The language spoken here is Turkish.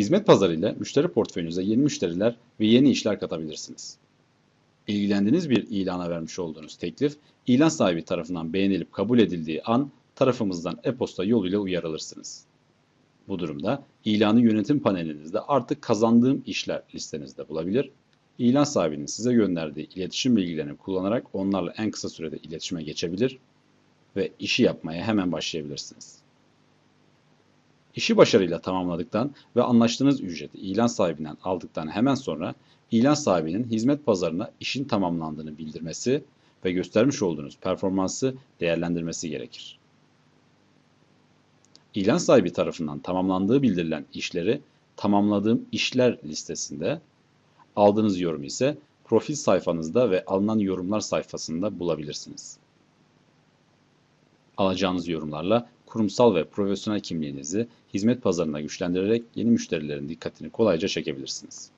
Hizmet pazarı ile müşteri portföyünüze yeni müşteriler ve yeni işler katabilirsiniz. İlgilendiğiniz bir ilana vermiş olduğunuz teklif, ilan sahibi tarafından beğenilip kabul edildiği an tarafımızdan e-posta yoluyla uyarılırsınız. Bu durumda ilanı yönetim panelinizde artık kazandığım işler listenizde bulabilir, ilan sahibinin size gönderdiği iletişim bilgilerini kullanarak onlarla en kısa sürede iletişime geçebilir ve işi yapmaya hemen başlayabilirsiniz. İşi başarıyla tamamladıktan ve anlaştığınız ücreti ilan sahibinden aldıktan hemen sonra ilan sahibinin hizmet pazarına işin tamamlandığını bildirmesi ve göstermiş olduğunuz performansı değerlendirmesi gerekir. İlan sahibi tarafından tamamlandığı bildirilen işleri tamamladığım işler listesinde, aldığınız yorum ise profil sayfanızda ve alınan yorumlar sayfasında bulabilirsiniz. Alacağınız yorumlarla kurumsal ve profesyonel kimliğinizi hizmet pazarına güçlendirerek yeni müşterilerin dikkatini kolayca çekebilirsiniz.